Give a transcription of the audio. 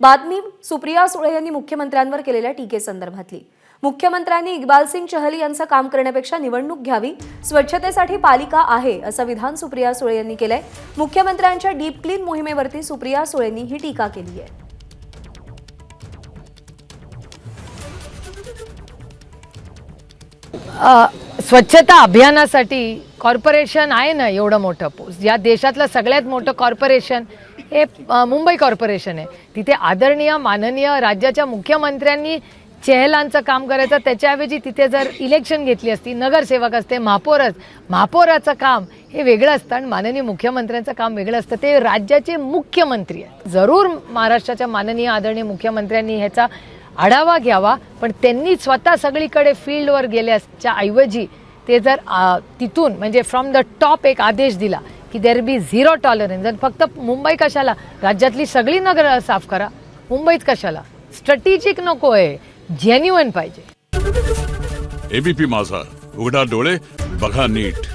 बातमी सुप्रिया सुळे यांनी मुख्यमंत्र्यांवर केलेल्या टीकेसंदर्भातली मुख्यमंत्र्यांनी इक्बाल सिंग चहल यांचं काम करण्यापेक्षा निवडणूक घ्यावी स्वच्छतेसाठी पालिका आहे असं विधान सुप्रिया सुळे यांनी केलंय. मुख्यमंत्र्यांच्या डीप क्लीन मोहिमेवरती सुप्रिया सुळेंनी ही टीका केली आहे स्वच्छता अभियानासाठी कॉर्पोरेशन आहे ना एवढं मोठं? पोस्ट या देशातलं सगळ्यात मोठं कॉर्पोरेशन हे मुंबई कॉर्पोरेशन आहे. तिथे आदरणीय माननीय राज्याच्या मुख्यमंत्र्यांनी चेहलांचं काम करायचं. त्याच्याऐवजी तिथे जर इलेक्शन घेतली असती नगरसेवक असते महापौरच महापौराचं काम हे वेगळं असतं आणि माननीय मुख्यमंत्र्यांचं काम वेगळं असतं. ते राज्याचे मुख्यमंत्री आहेत. जरूर महाराष्ट्राच्या माननीय आदरणीय मुख्यमंत्र्यांनी ह्याचा आढावा घ्यावा पण त्यांनी स्वतः सगळीकडे फील्डवर गेल्याच्या ऐवजी ते जर तिथून म्हणजे फ्रॉम द टॉप एक आदेश दिला की देर बी झिरो टॉलरन्स आणि फक्त मुंबई कशाला? राज्यातली सगळी नगर साफ करा. मुंबईत कशाला? स्ट्रॅटेजिक नको आहे जेन्युअन पाहिजे एबीपी माझा. उघडा डोळे बघा नीट.